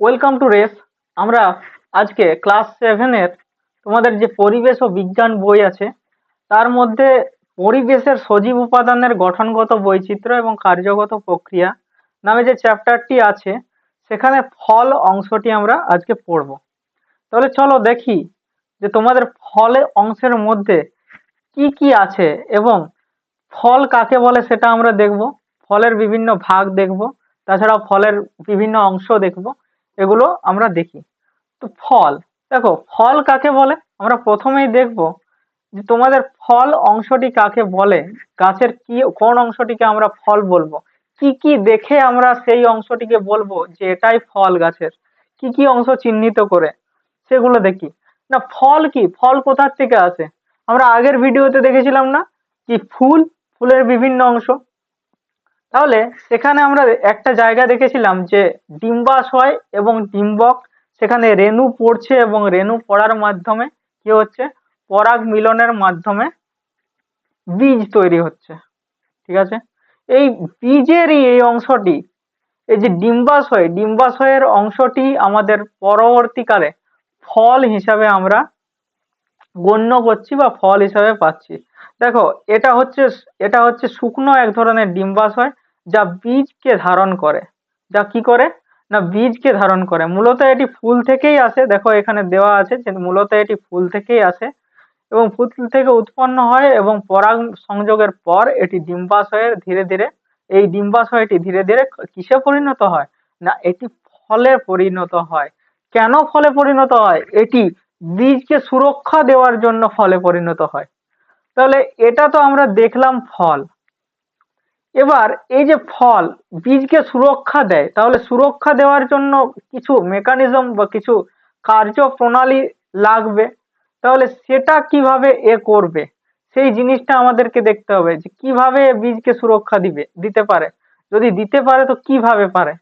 Welcome to race আমরা আজকে class সেভেনের তোমাদের যে পরিবেশ ও বিজ্ঞান বই আছে, তার মধ্যে পরিবেশের সজীব উপাদানের গঠনগত বৈচিত্র্য এবং কার্যগত প্রক্রিয়া নামে যে চ্যাপ্টারটি আছে, সেখানে ফল অংশটি আমরা আজকে পড়ব। তাহলে চলো দেখি যে তোমাদের ফলে অংশের মধ্যে কি কি আছে এবং ফল কাকে বলে সেটা আমরা দেখব। ফলের বিভিন্ন ভাগ দেখব, তাছাড়াও ফলের বিভিন্ন অংশ দেখব। এগুলো আমরা দেখি। তো ফল, দেখো, ফল কাকে বলে? আমরা প্রথমেই দেখব যে তোমাদের ফল অংশটি কাকে বলে? গাছের কি, কোন অংশটিকে আমরা ফল বলব? কি কি দেখে আমরা সেই অংশটিকে বলব যে এটাই ফল গাছের? কি কি অংশ চিহ্নিত করে? সেগুলো দেখি। না, ফল কি? ফল কোথার থেকে আসে? আমরা আগের ভিডিওতে দেখেছিলাম না? কি ফুল, ফুলের বিভিন্ন অংশ। তাহলে সেখানে আমরা একটা জায়গা দেখেছিলাম যে ডিম্বাশয় এবং ডিম্বক সেখানে রেণু পড়ছে এবং রেণু পড়ার মাধ্যমে কি হচ্ছে? পরাগ মিলনের মাধ্যমে বীজ তৈরি হচ্ছে। ঠিক আছে? এই বীজেরই এই অংশটি, এই যে ডিম্বাশয় ডিম্বাশয়ের অংশটি আমাদের পরবর্তীকালে ফল হিসাবে আমরা গণ্য করছি বা ফল হিসাবে পাচ্ছি। দেখো, এটা হচ্ছে এটা হচ্ছে শুকনো এক ধরনের ডিম্বাশয় যা বীজকে ধারণ করে। যা কি করে? না, বীজকে ধারণ করে। মূলত এটি ফুল থেকেই আসে। দেখো, এখানে দেওয়া আছে যে মূলত এটি ফুল থেকেই আসে এবং ফুল থেকে উৎপন্ন হয় এবং পরাগ সংযোগের পর এটি ডিম্বাশয়ের ধীরে ধীরে, এই ডিম্বাশয়টি ধীরে ধীরে কিসে পরিণত হয়? না, এটি ফলে পরিণত হয়। কেন ফলে পরিণত হয়? এটি বীজকে সুরক্ষা দেওয়ার জন্য ফলে পরিণত হয়। তাহলে এটা তো আমরা দেখলাম ফল। এবার এই যে ফল বীজকে সুরক্ষা দেয়, তাহলে সুরক্ষা দেওয়ার জন্য কিছু মেকানিজম বা কিছু কার্যপ্রণালী লাগবে। তাহলে সেটা কীভাবে এ করবে? সেই জিনিসটা আমাদেরকে দেখতে হবে যে কীভাবে বীজকে সুরক্ষা দিবে, দিতে পারে। যদি দিতে পারে তো কীভাবে পারে?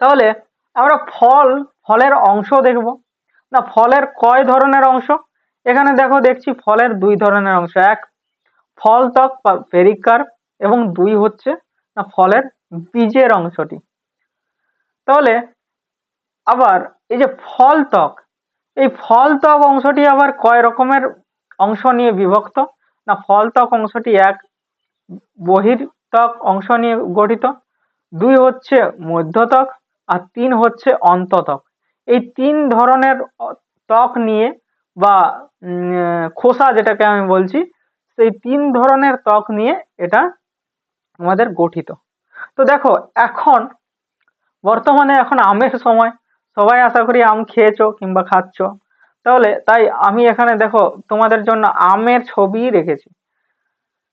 তাহলে আমরা ফল, ফলের অংশ দেখব। না, ফলের কয় ধরনের অংশ? এখানে দেখো, দেখছি ফলের দুই ধরনের অংশ। এক, ফল ত্বক বা পেরিকার্প এবং দুই হচ্ছে, না, ফলের বীজের অংশটি। তাহলে আবার এই যে ফল ত্বক, এই ফল ত্বক অংশটি আবার কয় রকমের অংশ নিয়ে বিভক্ত? না, ফল ত্বক অংশটি এক, বহির ত্বক অংশ নিয়ে গঠিত। দুই হচ্ছে মধ্যত্বক আর তিন হচ্ছে অন্তত্বক এই তিন ধরনের ত্বক নিয়ে বা খোসা যেটাকে আমি বলছি, সেই তিন ধরনের ত্বক নিয়ে এটা আমাদের গঠিত। তো দেখো, এখন, বর্তমানে এখন আমের সময়, সবাই আশা করি আম খেয়েছো কিংবা খাচ্ছ। তাহলে, তাই আমি এখানে দেখো, তোমাদের জন্য আমের ছবি রেখেছি।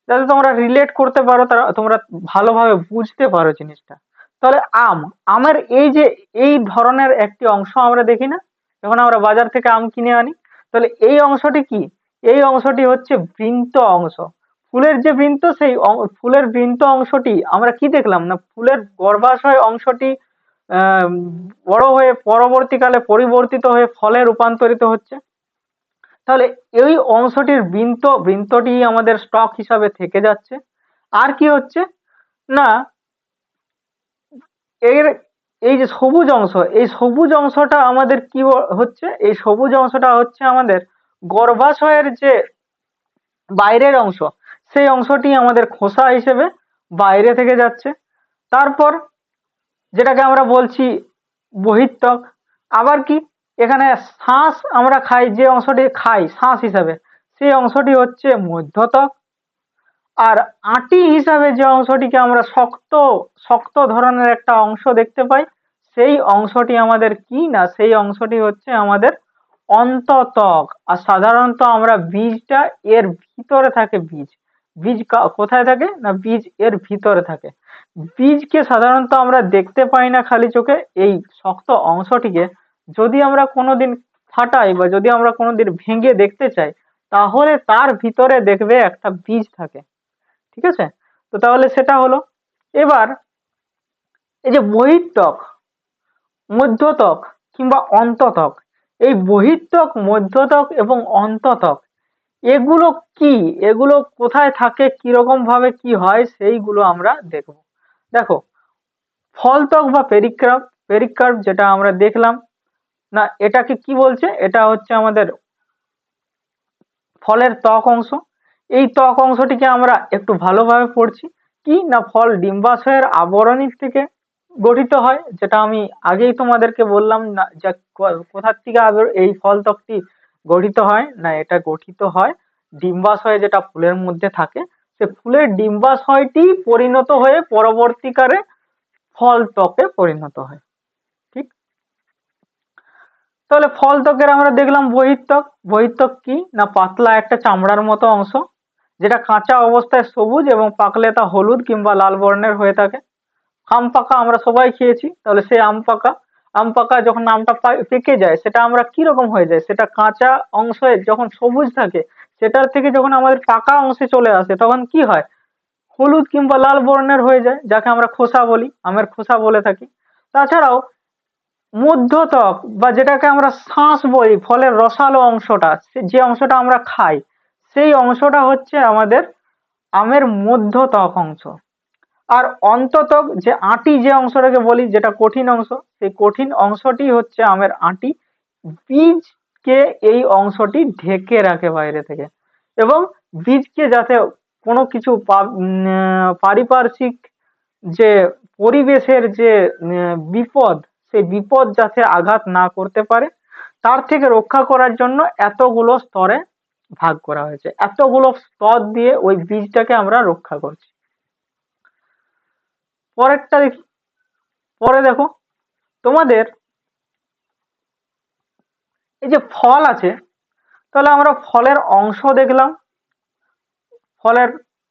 যাতে তোমরা রিলেট করতে পারো, তারা, তোমরা ভালোভাবে বুঝতে পারো জিনিসটা। তাহলে আম, আমের এই যে, এই ধরনের একটি অংশ আমরা দেখি না? যখন আমরা বাজার থেকে আম কিনে আনি, তাহলে এই অংশটি কি? এই অংশটি হচ্ছে বৃন্ত অংশ। ফুলের যে বৃন্ত সেই ফুলের বৃন্ত অংশটি আমরা কি দেখলাম না? ফুলের গর্ভাশয় অংশটি বড় হয়ে পরবর্তীকালে পরিবর্তিত হয়ে ফলে রূপান্তরিত হচ্ছে। তাহলে এই অংশটির বৃন্ত বৃন্তটি আমাদের স্টক হিসাবে থেকে যাচ্ছে। আর কি হচ্ছে? না, এর, এই যে সবুজ অংশ, এই সবুজ অংশটা আমাদের কি হচ্ছে? এই সবুজ অংশটা হচ্ছে আমাদের গর্ভাশয়ের যে বাইরের অংশ সেই অংশটি আমাদের খোসা হিসেবে বাইরে থেকে যাচ্ছে। তারপর যেটাকে আমরা বলছি বহিত্বক আবার কি? এখানে শ্বাস আমরা খাই, যে অংশটি খাই, শ্বাস হিসাবে, সেই অংশটি হচ্ছে মধ্যত্বক আর আটি হিসাবে যে অংশটিকে আমরা শক্ত শক্ত ধরনের একটা অংশ দেখতে পাই, সেই অংশটি আমাদের কি না? সেই অংশটি হচ্ছে আমাদের অন্ততক। আর সাধারণত আমরা বীজটা এর ভিতরে থাকে বীজ। বীজ কোথায় থাকে না বীজ এর ভিতরে থাকে? বীজকে সাধারণত আমরা দেখতে পাই না খালি চোখে, এই শক্ত অংশটিকে। যদি আমরা কোনোদিন ফাটাই বা যদি আমরা কোনোদিন ভেঙে দেখতে চাই, তাহলে তার ভিতরে দেখবে একটা বীজ থাকে। ঠিক আছে? তো তাহলে সেটা হলো, এবার এই যে বহির্ত্বক মধ্যত্বক কিংবা অন্ততক, এই বহির্ত্বক মধ্যত্বক এবং অন্ততক এগুলো কি? এগুলো কোথায় থাকে? কীরকম ভাবে কি হয়? সেইগুলো আমরা দেখব। দেখো ফলত্বক বা পেরিক্রাপ স্পেরিক যেটা আমরা দেখলাম, না, এটাকে কি বলছে? এটা হচ্ছে আমাদের ফলের ত্বক অংশ। এই ত্বক অংশটিকে আমরা একটু ভালোভাবে পড়ছি। কি? না, ফল ডিম্বাশয়ের আবরণীর থেকে গঠিত হয়, যেটা আমি আগেই তোমাদেরকে বললাম, না, যে কোথার থেকে এই ফল ত্বকটি গঠিত হয়? না, এটা গঠিত হয় ডিম্বাশয় যেটা ফুলের মধ্যে থাকে, সে ফুলের ডিম্বাশয়টি পরিণত হয়ে পরবর্তীকালে ফল ত্বকে পরিণত হয়। ঠিক? তাহলে ফল ত্বকের আমরা দেখলাম বহির্ত্বক বহির্ত্বক কি? না, পাতলা একটা চামড়ার মতো অংশ, যেটা কাঁচা অবস্থায় সবুজ এবং পাকলে তা হলুদ কিংবা লাল বর্ণের হয়ে থাকে। আম পাকা আমরা সবাই খেয়েছি, তাহলে সেই আম পাকা। আম পাকা যখন আমটা পেকে যায়, সেটা আমরা কি রকম হয়ে যায়? সেটা কাঁচা অংশে যখন সবুজ থাকে, সেটার থেকে যখন আমাদের পাকা অংশে চলে আসে, তখন কি হয়? হলুদ কিংবা লাল বর্ণের হয়ে যায়, যাকে আমরা খোসা বলি, আমের খোসা বলে থাকি। তাছাড়াও মধ্যত্বক বা যেটাকে আমরা শাঁস বলি, ফলের রসালো অংশটা যে অংশটা আমরা খাই, সেই অংশটা হচ্ছে আমাদের আমের মধ্যত্বক অংশ। আর অন্ততক যে আঁটি যে অংশটাকে বলি, যেটা কঠিন অংশ, সেই কঠিন অংশটি হচ্ছে আমের আঁটি। বীজকে এই অংশটি ঢেকে রাখে বাইরে থেকে এবং বীজকে যাতে কোনো কিছু পারিপার্শ্বিক যে পরিবেশের যে বিপদ, সেই বিপদ যাতে আঘাত না করতে পারে, তার থেকে রক্ষা করার জন্য এতগুলো স্তরে ভাগ করা হয়েছে। এতগুলো স্তর দিয়ে ওই বীজটাকে আমরা রক্ষা করছি। পরেরটা পরে দেখো। তোমাদের এই যে ফল আছে, তাহলে আমরা ফলের অংশ দেখলাম। ফলের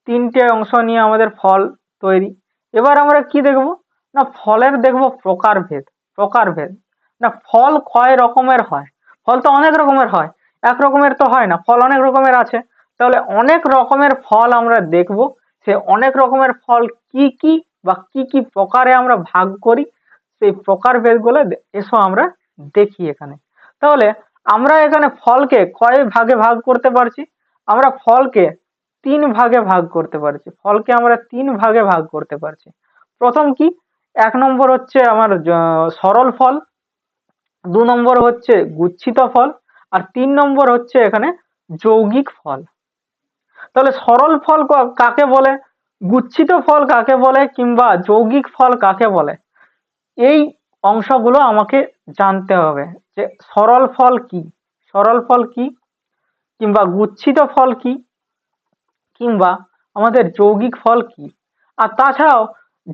তিনটে অংশ নিয়ে আমাদের ফল তৈরি। এবার আমরা কি দেখব? না, ফলের দেখব প্রকারভেদ প্রকারভেদ। না, ফল কয় রকমের হয়? ফল তো অনেক রকমের হয়। এক রকমের তো হয় না, ফল অনেক রকমের আছে। তাহলে অনেক রকমের ফল আমরা দেখব। সে অনেক রকমের ফল কি কি বা কি কি প্রকারে আমরা ভাগ করি, সেই প্রকারভেদগুলো দে- এসো আমরা দেখি এখানে। তাহলে আমরা এখানে ফলকে কয় ভাগে ভাগ করতে পারছি? আমরা ফলকে তিন ভাগে ভাগ করতে পারছি। ফলকে আমরা তিন ভাগে ভাগ করতে পারছি। প্রথম কি? এক নম্বর হচ্ছে আমার সরল ফল, দু নম্বর হচ্ছে গুচ্ছিত ফল, আর তিন নম্বর হচ্ছে এখানে যৌগিক ফল। তাহলে সরল ফল কাকে বলে? গুচ্ছিত ফল কাকে বলে কিংবা যৌগিক ফল কাকে বলে? এই অংশগুলো আমাকে জানতে হবে যে সরল ফল কি? সরল ফল কি? কিংবা গুচ্ছিত ফল কি? কিংবা আমাদের যৌগিক ফল কি? আর তাছাড়াও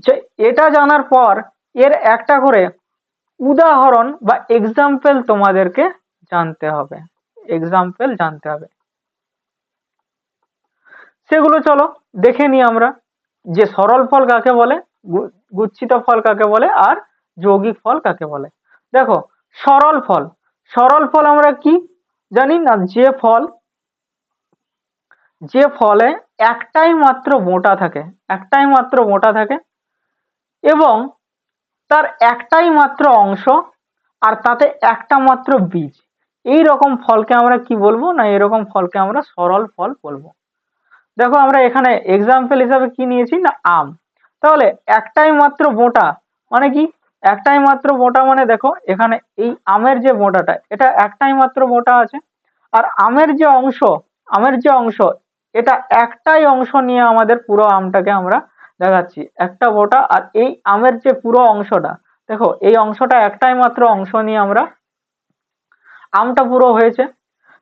যে এটা জানার পর এর একটা করে উদাহরণ বা এক্সাম্পল তোমাদেরকে জানতে হবে। এক্সাম্পল জানতে হবে। সেগুলো চলো, দেখে নিই আমরা যে সরল ফল কাকে বলে গুচ্ছিত ফল কাকে বলে আর যৌগিক ফল কাকে বলে। দেখো, সরল ফল। সরল ফল আমরা কি জানি না? যে ফল, যে ফলে একটাই মাত্র মোটা থাকে, একটাই মাত্র মোটা থাকে এবং তার একটাই মাত্র অংশ আর তাতে একটা মাত্র বীজ। এই রকম ফলকে আমরা কি বলব? না, এরকম ফলকে আমরা সরল ফল বলব। দেখো আমরা এখানে এক্সাম্পল হিসাবে কি নিয়েছি না আম? তাহলে একটাই মাত্র মোটা মানে কি? একটাই মাত্র মোটা মানে দেখো এখানে এই আমের যে মোটাটা, এটা একটাই মাত্র মোটা আছে। আর আমের যে অংশ, আমের যে অংশ, এটা একটাই অংশ নিয়ে আমাদের পুরো আমটাকে আমরা দেখাচ্ছি। একটা মোটা আর এই আমের যে পুরো অংশটা, দেখো এই অংশটা একটাই মাত্র অংশ নিয়ে আমরা আমটা পুরো হয়েছে।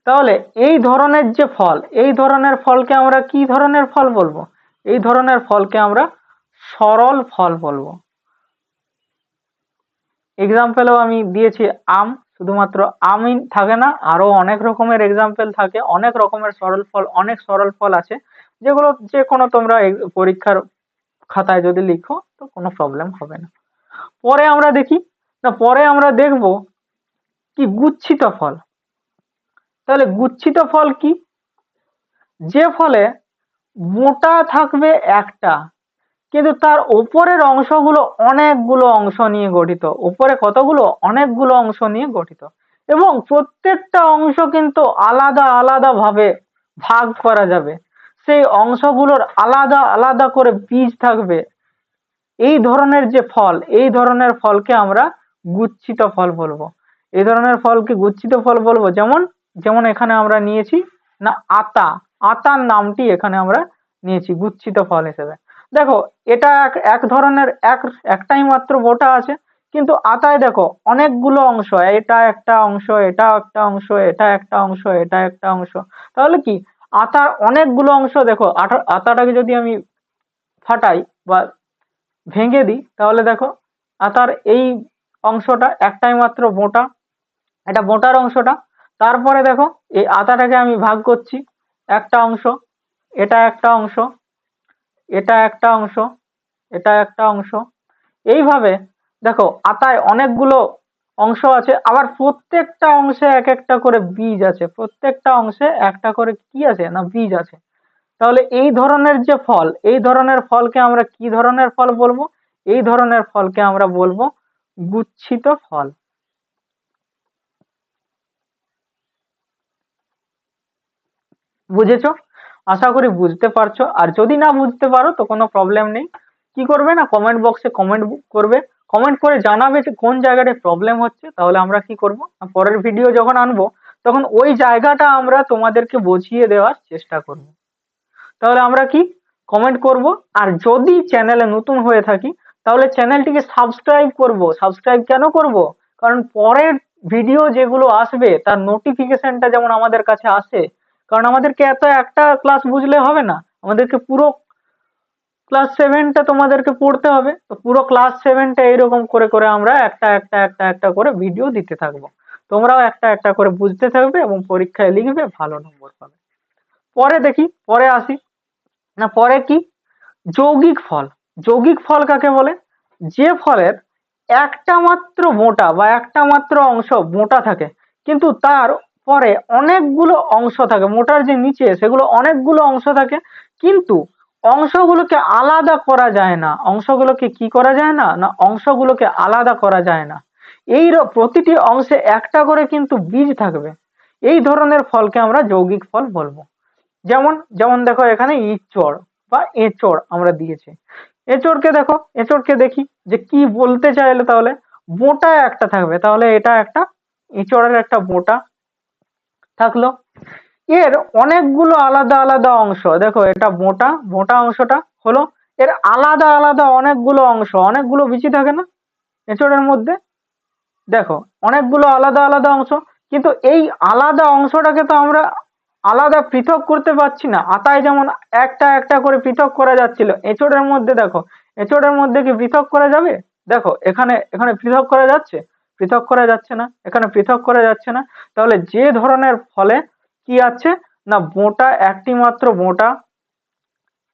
তাহলে এই ধরনের যে ফল, এই ধরনের ফলকে আমরা কি ধরনের ফল বলব? এই ধরনের ফলকে আমরা সরল ফল বলব। এক্সাম্পলেও আমি দিয়েছি আম, শুধুমাত্র আমই থাকে না আরও অনেক রকমের এক্সাম্পল থাকে, অনেক রকমের সরল ফল, অনেক সরল ফল আছে, যেগুলো যে কোনো তোমরা পরীক্ষার খাতায় যদি লিখো, তো কোনো প্রবলেম হবে না। পরে আমরা দেখি, না পরে আমরা দেখব কি গুচ্ছিত ফল। তাহলে গুচ্ছিত ফল কি? যে ফলে মোটা থাকবে একটা, কিন্তু তার উপরের অংশগুলো অনেকগুলো অংশ নিয়ে গঠিত। উপরে কতগুলো? অনেকগুলো অংশ নিয়ে গঠিত। এবং প্রত্যেকটা অংশ কিন্তু আলাদা আলাদা ভাবে ভাগ করা যাবে। সেই অংশগুলোর আলাদা আলাদা করে বীজ থাকবে। এই ধরনের যে ফল, এই ধরনের ফলকে আমরা গুচ্ছিত ফল বলব। এই ধরনের ফলকে গুচ্ছিত ফল বলব যেমন যেমন এখানে আমরা নিয়েছি, না, আতা। আতার নামটি এখানে আমরা নিয়েছি, গুচ্ছিত ফল হিসেবে। দেখো, এটা এক ধরনের, এক, একটাই মাত্র বোটা আছে, কিন্তু আতায় দেখো, অনেকগুলো অংশ, এটা একটা অংশ, এটা একটা অংশ, এটা একটা অংশ, এটা একটা অংশ। তাহলে কি, আতার অনেকগুলো অংশ দেখো আতাটাকে যদি আমি ফাটাই বা ভেঙে দিই, তাহলে দেখো, আতার এই অংশটা একটাই মাত্র মোটা এটা মোটার অংশটা তারপরে দেখো, এই আতাটাকে আমি ভাগ করছি। একটা অংশ, এটা একটা অংশ, এটা একটা অংশ, এটা একটা অংশ। এইভাবে দেখো, আতায় অনেকগুলো অংশ আছে। আবার প্রত্যেকটা অংশে এক একটা করে বীজ আছে। প্রত্যেকটা অংশে একটা করে কি আছে না বীজ আছে? তাহলে এই ধরনের যে ফল, এই ধরনের ফলকে আমরা কি ধরনের ফল বলব? এই ধরনের ফলকে আমরা বলব গুচ্ছিত ফল। বুঝেছ? আশা করি বুঝতে পারছ। আর যদি না বুঝতে পারো, তো কোনো প্রবলেম নেই। কি করবে না? কমেন্ট বক্সে কমেন্ট করবে। কমেন্ট করে জানাবে যে কোন জায়গাটায় প্রবলেম হচ্ছে। তাহলে আমরা কি করব? পরের ভিডিও যখন আনব, তখন ওই জায়গাটা আমরা তোমাদেরকে বুঝিয়ে দেওয়ার চেষ্টা করব। তাহলে আমরা কি? কমেন্ট করব। আর যদি চ্যানেলে নতুন হয়ে থাকি, তাহলে চ্যানেলটিকে সাবস্ক্রাইব করব। সাবস্ক্রাইব কেন করব? কারণ পরের ভিডিও যেগুলো আসবে, তার নোটিফিকেশনটা যেমন আমাদের কাছে আসে কারণ আমাদেরকে এত একটা ক্লাস বুঝলে হবে না। আমাদেরকে পুরো ক্লাস সেভেনটা তোমাদেরকে পড়তে হবে। তো পুরো ক্লাস সেভেনটা এইরকম করে করে আমরা একটা একটা একটা একটা করে ভিডিও দিতে থাকব। তোমরাও একটা একটা করে বুঝতে থাকবে এবং পরীক্ষায় লিখবে, ভালো নম্বর পাবে। পরে দেখি, পরে আসি। না, পরে কি? যৌগিক ফল। যৌগিক ফল কাকে বলে? যে ফলের একটা মাত্র মোটা বা একটা মাত্র অংশ মোটা থাকে, কিন্তু তার পরে অনেকগুলো অংশ থাকে, মোটার যে নিচে, সেগুলো অনেকগুলো অংশ থাকে, কিন্তু অংশগুলোকে আলাদা করা যায় না। অংশগুলোকে কি করা যায় না? না, অংশগুলোকে আলাদা করা যায় না। এই প্রতিটি অংশে একটা করে কিন্তু বীজ থাকবে। এই ধরনের ফলকে আমরা যৌগিক ফল বলব। যেমন যেমন দেখো এখানে ইচড় বা এঁচড় আমরা দিয়েছি। এঁচড়কে দেখো, এঁচড়কে দেখি যে কি বলতে চাইলে তাহলে মোটা একটা থাকবে। তাহলে এটা একটা এঁচড়ের একটা মোটা থাকল। এর অনেকগুলো আলাদা আলাদা অংশ। দেখো, এটা মোটা মোটা অংশটা হলো, এর আলাদা আলাদা অনেকগুলো অংশ। অনেকগুলো বিচি থাকে না? এঁচড়ের মধ্যে? দেখো, অনেকগুলো আলাদা আলাদা অংশ। কিন্তু এই আলাদা অংশটাকে তো আমরা আলাদা পৃথক করতে পারছি না। আতায় যেমন একটা একটা করে পৃথক করা যাচ্ছিল। এঁচড়ের মধ্যে দেখো, এঁচড়ের মধ্যে কি পৃথক করা যাবে? দেখো, এখানে এখানে পৃথক করা যাচ্ছে। পৃথক করা যাচ্ছে না, এখানে পৃথক করা যাচ্ছে না। তাহলে যে ধরনের ফলে কি আছে? না, মোটা, একটি মাত্র মোটা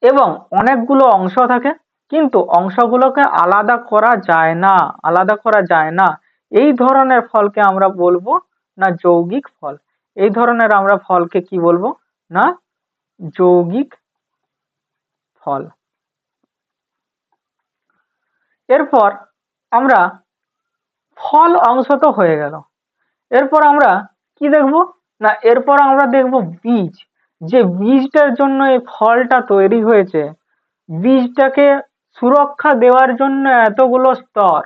এবং অনেকগুলো অংশ থাকে, কিন্তু অংশগুলোকে আলাদা করা যায় না, আলাদা করা যায় না। এই ধরনের ফলকে আমরা বলব না যৌগিক ফল। এই ধরনের আমরা ফলকে কি বলব? না যৌগিক ফল। এরপর আমরা ফল অংশ তো হয়ে গেল। এরপর আমরা কি দেখব? না, এরপর আমরা দেখব বীজ। যে বীজটার জন্য এই ফলটা তৈরি হয়েছে, বীজটাকে সুরক্ষা দেওয়ার জন্য এতগুলো স্তর।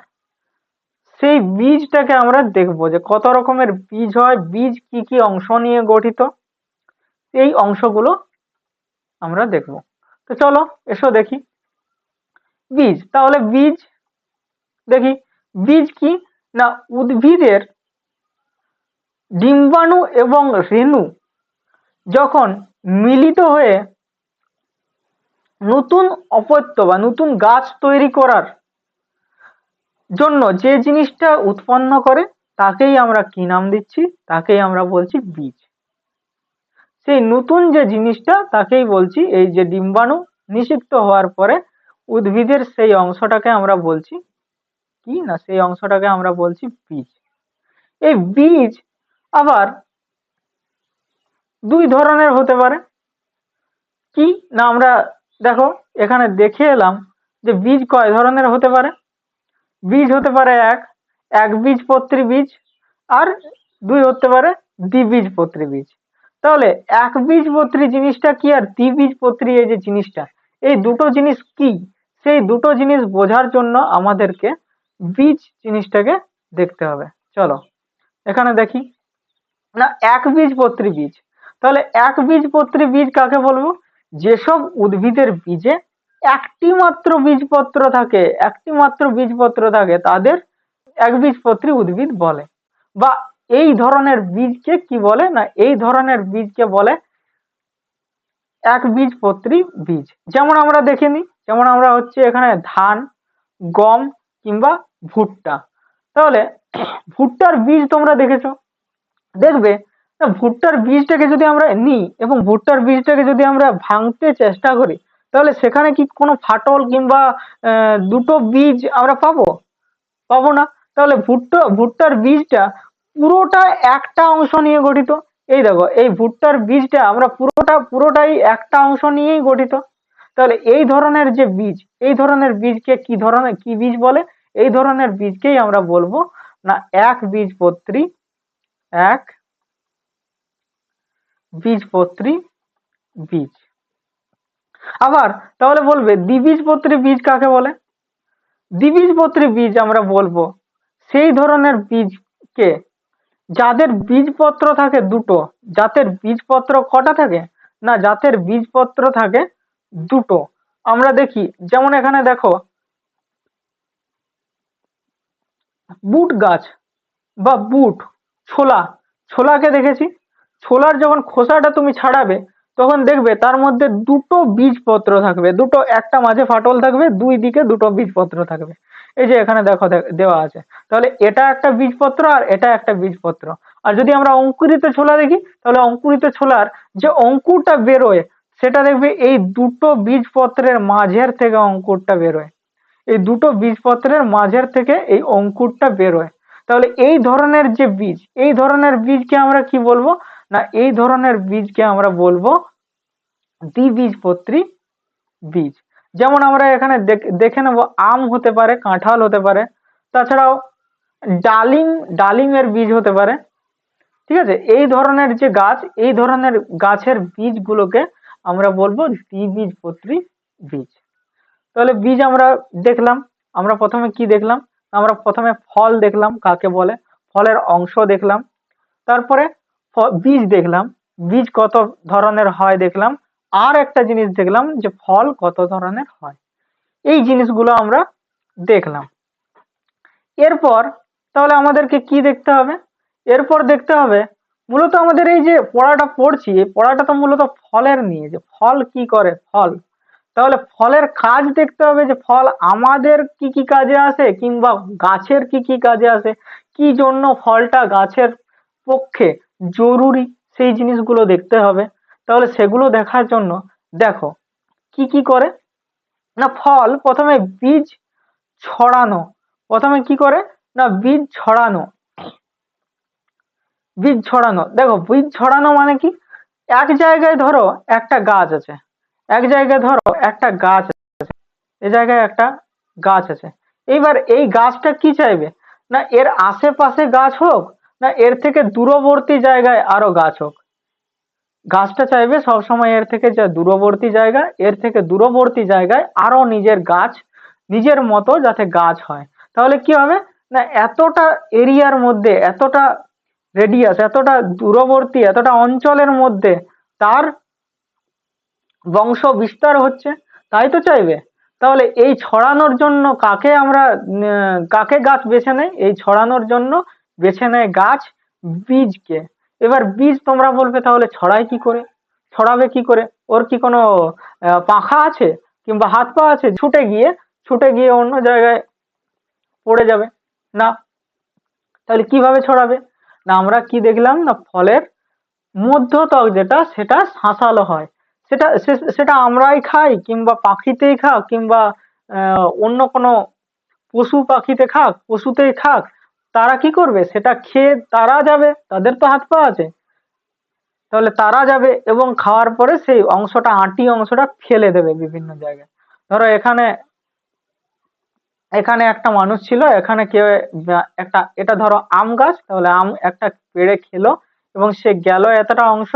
সেই বীজটাকে আমরা দেখব যে কত রকমের বীজ হয়, বীজ কি কি অংশ নিয়ে গঠিত। এই অংশগুলো আমরা দেখব। তো চলো, এসো দেখি। বীজ, তাহলে বীজ দেখি। বীজ কি? না, উদ্ভিদের ডিম্বাণু এবং রেণু যখন মিলিত হয়ে নতুন অপত্য বা নতুন গাছ তৈরি করার জন্য যে জিনিসটা উৎপন্ন করে, তাকেই আমরা কি নাম দিচ্ছি? তাকেই আমরা বলছি বীজ। সেই নতুন যে জিনিসটা, তাকেই বলছি এই যে ডিম্বাণু নিষিক্ত হওয়ার পরে উদ্ভিদের সেই অংশটাকে আমরা বলছি কি না সেই অংশটাকে আমরা বলছি বীজ। এই বীজ আবার দুই ধরনের হতে পারে। কি না আমরা দেখো এখানে দেখে এলাম যে বীজ কয় ধরনের হতে পারে। বীজ হতে পারে এক এক বীজপত্রী বীজ, আর দুই হতে পারে দ্বিবীজপত্রী বীজ। তাহলে এক বীজপত্রী জিনিসটা কি আর দ্বিবীজপত্রী এই যে জিনিসটা? এই দুটো জিনিস কি? সেই দুটো জিনিস বোঝার জন্য আমাদেরকে বীজ জিনিসটাকে দেখতে হবে। চলো, এখানে দেখি। না, এক বীজপত্রী বীজ। তাহলে এক বীজপত্রী বীজ কাকে বলব? যেসব উদ্ভিদের বীজে একটি মাত্র বীজপত্র থাকে, একটি মাত্র বীজপত্র থাকে, তাদের একবীজপত্রী উদ্ভিদ বলে। বা এই ধরনের বীজকে কি বলে? না, এই ধরনের বীজকে বলে একবীজপত্রী বীজ। যেমন আমরা দেখে নিই যেমন আমরা হচ্ছে এখানে ধান, গম কিংবা ভুট্টা। তাহলে ভুট্টার বীজ তোমরা দেখেছ। দেখবে ভুট্টার বীজটাকে যদি আমরা নিই এবং ভুট্টার বীজটাকে যদি আমরা ভাঙতে চেষ্টা করি, তাহলে সেখানে কি কোনো ফাটল কিংবা দুটো বীজ আমরা পাবো? পাবো না। তাহলে ভুট্টা, ভুট্টার বীজটা পুরোটা একটা অংশ নিয়ে গঠিত। এই দেখো, এই ভুট্টার বীজটা আমরা পুরোটা, পুরোটাই একটা অংশ নিয়েই গঠিত। তাহলে এই ধরনের যে বীজ, এই ধরনের বীজকে কি ধরনের, কি বীজ বলে? এই ধরনের বীজকেই আমরা বলব না এক বীজপত্রী এক বীজপত্রী বীজ। আবার তাহলে বলবে দ্বিবীজপত্রী বীজ কাকে বলে? দ্বিবীজপত্রী বীজ আমরা বলব সেই ধরনের বীজকে যাদের বীজপত্র থাকে দুটো। জাতের বীজপত্র কটা থাকে? না, জাতের বীজপত্র থাকে দুটো। আমরা দেখি, যেমন এখানে দেখো বুট গাছ বা বুট, ছোলা, ছোলাকে দেখেছি। ছোলার যখন খোসাটা তুমি ছাড়াবে, তখন দেখবে তার মধ্যে দুটো বীজপত্র থাকবে। দুটো একটা মাঝে ফাটল থাকবে, দুই দিকে দুটো বীজপত্র থাকবে। এই যে এখানে দেখো দেওয়া আছে। তাহলে এটা একটা বীজপত্র আর এটা একটা বীজপত্র। আর যদি আমরা অঙ্কুরিত ছোলা দেখি, তাহলে অঙ্কুরিত ছোলার যে অঙ্কুরটা বেরোয়, সেটা দেখবে এই দুটো বীজপত্রের মাঝের থেকে অঙ্কুরটা বেরোয়। এই দুটো বীজপত্রের মাঝের থেকে এই অঙ্কুরটা বেরোয় তাহলে এই ধরনের যে বীজ, এই ধরনের বীজকে আমরা কি বলব? না, এই ধরনের বীজকে আমরা বলব দ্বিবীজপত্রী বীজ। যেমন আমরা এখানে দেখ- নেব, আম হতে পারে, কাঁঠাল হতে পারে, তাছাড়াও ডালিম, ডালিমের বীজ হতে পারে, ঠিক আছে? এই ধরনের যে গাছ, এই ধরনের গাছের বীজগুলোকে আমরা বলব দ্বিবীজপত্রী বীজ। তাহলে বীজ আমরা দেখলাম, আমরা প্রথমে কি দেখলাম? আমরা প্রথমে ফল দেখলাম, কাকে বলে? ফলের অংশ দেখলাম। তারপরে বীজ দেখলাম। বীজ কত ধরনের হয় দেখলাম। আর একটা জিনিস দেখলাম যে ফল কত ধরনের হয়। এই জিনিসগুলো আমরা দেখলাম। এরপর তাহলে আমাদেরকে কি দেখতে হবে? এরপর দেখতে হবে, মূলত আমাদের এই যে পড়াটা পড়ছি, এই পড়াটা তো মূলত ফলের নিয়ে, যে ফল কি করে? ফল। তাহলে ফলের কাজ দেখতে হবে যে ফল আমাদের কি কি কাজে আসে কিংবা গাছের কি কি কাজে আসে। কি জন্য ফলটা গাছের পক্ষে জরুরি সেই জিনিসগুলো দেখতে হবে। তাহলে সেগুলো দেখার জন্য দেখো, কি কি করে? না, ফল প্রথমে বীজ ছড়ানো। প্রথমে কি করে? না, বীজ ছড়ানো। বীজ ছড়ানো। দেখো, বীজ ছড়ানো মানে কি? এক জায়গায় ধরো একটা গাছ আছে। এক জায়গায় ধরো একটা গাছ আছে এই জায়গায় একটা গাছ আছে। এইবার এই গাছটা কি চাইবে? না এর আশেপাশে গাছ হোক, না এর থেকে দূরবর্তী জায়গায় আরও গাছ হোক। গাছটা চাইবে সবসময় এর থেকে যা দূরবর্তী জায়গা, এর থেকে দূরবর্তী জায়গায় আরও নিজের গাছ, নিজের মতো যাতে গাছ হয়। তাহলে কি হবে? না এতটা এরিয়ার মধ্যে, এতটা রেডিয়াস এতটা দূরবর্তী, এতটা অঞ্চলের মধ্যে তার বংশ বিস্তার হচ্ছে, তাই তো চাইবে? তাহলে এই ছড়ানোর জন্য কাকে আমরা কাকে গাছ বেছে নেয় এই ছড়ানোর জন্য বেছে নেয় গাছ বীজকে। এবার বীজ তোমরা বলবে, তাহলে ছড়ায় কি করে? ছড়াবে কি করে? ওর কি কোনো পাখা আছে? কিংবা হাত পা আছে? ছুটে গিয়ে ছুটে গিয়ে অন্য জায়গায় পড়ে যাবে। না। তাহলে কীভাবে ছড়াবে? না, আমরা কি দেখলাম? না, ফলের মধ্যত্বক যেটা, সেটা শাঁসালো হয়। সেটা সেটা আমরাই খাই কিংবা পাখিতেই খাক কিংবা অন্য কোনো পশু পাখিতে খাক, পশুতেই খাক, তারা কি করবে? সেটা খেয়ে তারা যাবে, তাদের তো হাত পা আছে। তাহলে তারা যাবে এবং খাওয়ার পরে সেই অংশটা, আঁটি অংশটা ফেলে দেবে বিভিন্ন জায়গায়। ধরো এখানে এখানে একটা মানুষ ছিল, এখানে কেউ, একটা, এটা ধরো আম গাছ, তাহলে আম একটা পেড়ে খেলো এবং সে গেল এতটা অংশ।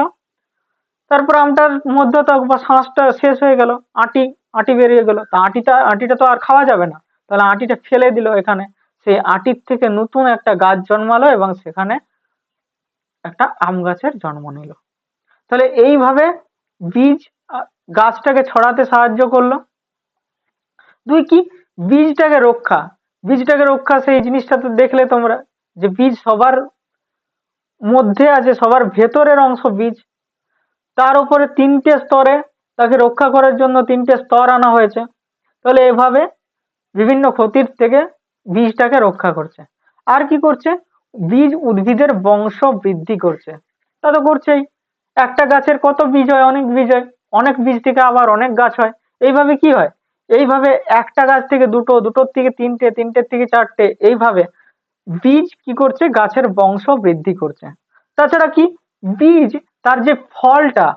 তারপর আমটার মধ্যতক বা শাঁসটা শেষ হয়ে গেল, আঁটি আঁটি বেরিয়ে গেল। তা আঁটিটা আঁটিটা তো আর খাওয়া যাবে না। তাহলে আঁটিটা ফেলে দিল এখানে। সেই আটির থেকে নতুন একটা গাছ জন্মালো এবং সেখানে একটা আম গাছের জন্ম নিল। তাহলে এইভাবে বীজ গাছটাকে ছড়াতে সাহায্য করল। দুই কি? বীজটাকে রক্ষা। বীজটাকে রক্ষা, সেই জিনিসটা তো দেখলে তোমরা যে বীজ সবার মধ্যে আছে, সবার ভেতরের অংশ বীজ। তার উপরে তিনটে স্তরে তাকে রক্ষা করার জন্য তিনটে স্তর আনা হয়েছে। তাহলে এভাবে বিভিন্ন ক্ষতির থেকে বীজটাকে রক্ষা করছে। আর কি করছে? বীজ উদ্ভিদের বংশ বৃদ্ধি করছে। তা তো করছেই। একটা গাছের কত বীজ হয়? অনেক বীজ হয়। অনেক বীজ থেকে আবার অনেক গাছ হয়। এইভাবে কি হয়? এইভাবে একটা গাছ থেকে দুটো, দুটোর থেকে তিনটে, তিনটের থেকে চারটে, এইভাবে বীজ কি করছে? গাছের বংশ বৃদ্ধি করছে। তাছাড়া কি? বীজ তার যে ফলটা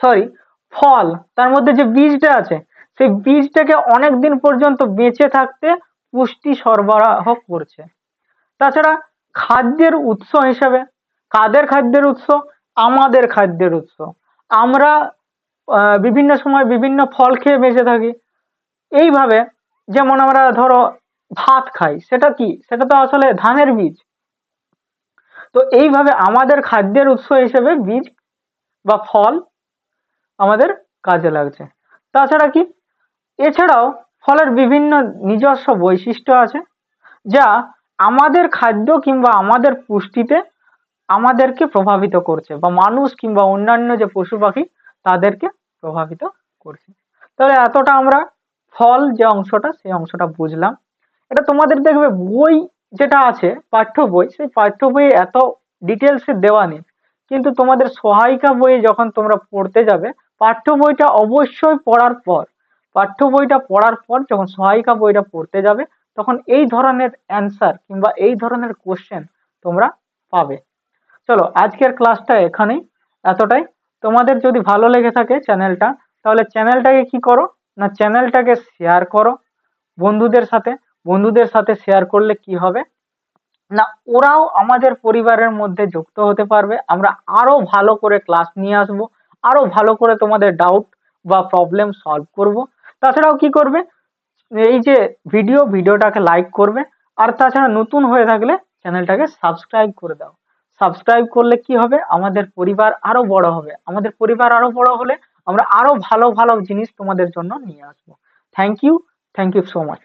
সরি ফল, তার মধ্যে যে বীজটা আছে, সেই বীজটাকে অনেক দিন পর্যন্ত বেঁচে থাকতে পুষ্টি সরবরাহ করছে। তাছাড়া খাদ্যের উৎস হিসাবে, কাদের খাদ্যের উৎস? আমাদের খাদ্যের উৎস। আমরা বিভিন্ন সময় বিভিন্ন ফল খেয়ে বেঁচে থাকি। এইভাবে যেমন আমরা ধরো ভাত খাই, সেটা কি? সেটা তো আসলে ধানের বীজ। তো এইভাবে আমাদের খাদ্যের উৎস হিসেবে বীজ বা ফল আমাদের কাজে লাগছে। তাছাড়া কি? এছাড়াও ফলের বিভিন্ন নিজস্ব বৈশিষ্ট্য আছে যা আমাদের খাদ্য কিংবা আমাদের পুষ্টিতে আমাদেরকে প্রভাবিত করছে বা মানুষ কিংবা অন্যান্য যে পশু পাখি তাদেরকে প্রভাবিত করছে। তাহলে এতটা আমরা ফল যে অংশটা, সেই অংশটা বুঝলাম। এটা তোমাদের দেখবে বই যেটা আছে, পাঠ্য বই, সেই পাঠ্য বইয়ে এত ডিটেলসে দেওয়া নেই। কিন্তু তোমাদের সহায়িকা বই যখন তোমরা পড়তে যাবে, পাঠ্য বইটা অবশ্যই পড়ার পর, পাঠ্য বইটা পড়ার পর যখন সহায়িকা বইটা পড়তে যাবে, তখন এই ধরনের অ্যান্সার কিংবা এই ধরনের কোশ্চেন তোমরা পাবে। চলো, আজকের ক্লাসটা এখানেই, এতটাই। তোমাদের যদি ভালো লেগে থাকে চ্যানেলটা তাহলে চ্যানেলটাকে কি করো না চ্যানেলটাকে শেয়ার করো বন্ধুদের সাথে। বন্ধুদের সাথে শেয়ার করলে কি হবে? না, ওরাও আমাদের পরিবারের মধ্যে যুক্ত হতে পারবে। আমরা আরও ভালো করে ক্লাস নিয়ে আসব, আরও ভালো করে তোমাদের ডাউট বা প্রবলেম সলভ করব। তাছাড়াও কি করবে? এই যে ভিডিও ভিডিওটাকে লাইক করবে। আর তাছাড়া নতুন হয়ে থাকলে চ্যানেলটাকে সাবস্ক্রাইব করে দাও। সাবস্ক্রাইব করলে কি হবে? আমাদের পরিবার আরও বড় হবে। আমাদের পরিবার আরও বড় হলে আমরা আরও ভালো ভালো জিনিস তোমাদের জন্য নিয়ে আসব। Thank you thank you so much